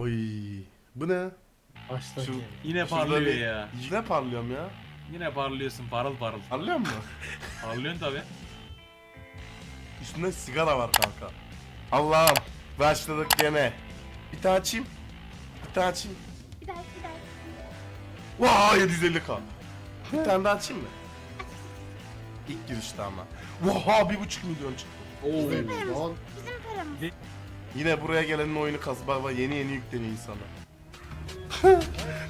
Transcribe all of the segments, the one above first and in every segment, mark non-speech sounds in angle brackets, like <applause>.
Oy. Bu ne? Baştan Şu-. Yine Şurada parlıyor bir- ya. Yine parlıyorum ya. Yine parlıyorsun parıl parıl. Parlıyor mu? <laughs> Parlıyorsun tabi. Üstünde sigara var kanka. Allah'ım. Başladık gene. Bir tane açayım. Bir tane açayım. Bir daha bir daha. Vaa 750k. Bir tane daha açayım mı? İlk girişte ama. Vaha bir buçuk milyon çıktı. Oo. Bizim paramız. Lan Bizim paramız. Yine buraya gelenin oyunu kas baba yeni yeni yükleniyor insana.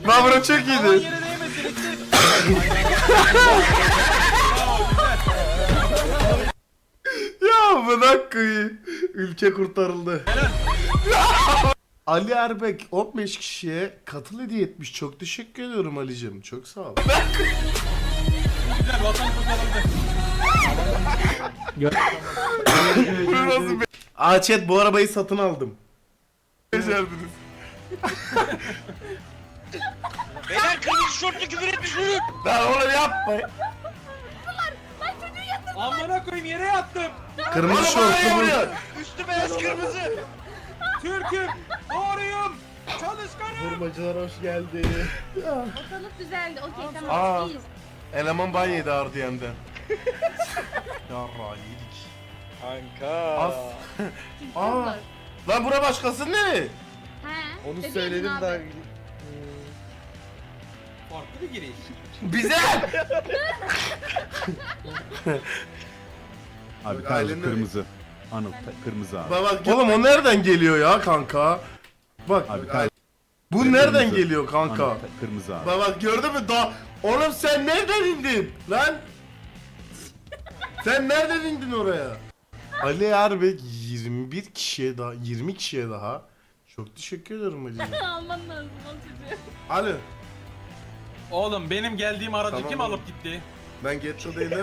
<laughs> Bura çok iyiydi. <laughs> Ya bırak koyayım. Ülke kurtarıldı. <laughs> Ali Erbek 15 kişiye katıl hediye etmiş. Çok teşekkür ediyorum Ali'cim. Çok sağ ol. Güzel vatan kurtarıldı. Bu nasıl Aa chat bu arabayı satın aldım. Becerdiniz. Beyler kırmızı şortlu küfür etmiş vurun. Lan onu yapma. Amına koyayım yere yattım. Kırmızı şortlu bu. Üstü beyaz kırmızı. Türk'üm. Doğruyum. Çalışkanım. vurmacılar hoş geldi. Ortalık düzeldi. Okey Aa. tamam. iyiyiz. Eleman ban yedi RDM'den. <laughs> Yarra yedik. Kanka. Az. <laughs> Aa. Lan bura başkası ne? He. Onu Deseydin söyledim abi. da Farklı bir giriş. <laughs> Bize! <laughs> Abi Bak, kaydı ailenin kırmızı. Anıl ta- kırmızı abi. Bak oğlum o nereden geliyor ya kanka? Bak Abi kaydı bu nereden kırmızı. geliyor kanka? Anıl ta- kırmızı abi. Bak bak gördün mü? Da oğlum sen nereden indin? Lan! sen nereden indin oraya? Ali Erbek 21 kişiye daha 20 kişiye daha çok teşekkür ederim Ali'ciğim. Alman lazım çocuğu. Ali Oğlum benim geldiğim aracı Tamam kim oğlum. alıp gitti? ben getto değilim.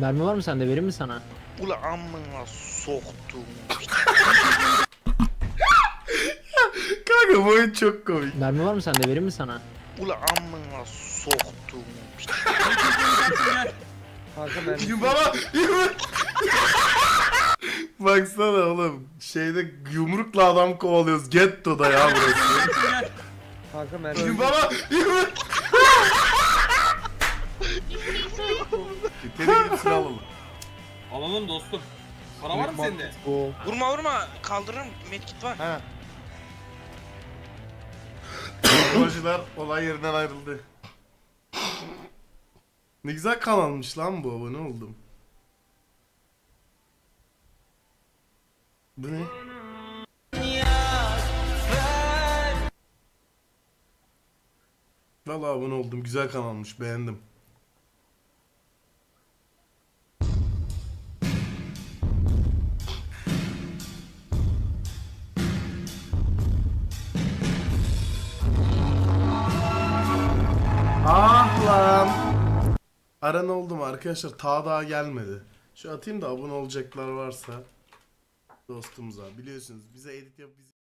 Mermi var mı sende? Vereyim mi sana? Ula amına soktum. kanka bu oyun çok komik. Mermi var mı sende? Vereyim mi sana? Ula amına soktum. Gel. Kanka ben. <laughs> Baksana oğlum şeyde yumrukla adam kovalıyoruz gettoda ya burası. Gel. kanka ben yürü. Gitleri gidip silah alalım. Alalım dostum. Para var mı sende? Vurma vurma kaldırırım medkit var. Ha. Teknolojiler olay yerinden ayrıldı. Ne güzel kanalmış lan bu abone oldum. Bu ne? Valla abone oldum. Güzel kanalmış. Beğendim. Ah lan. Aran oldu mu arkadaşlar? Ta daha gelmedi. Şu atayım da abone olacaklar varsa dostumuza. Biliyorsunuz bize edit yap biz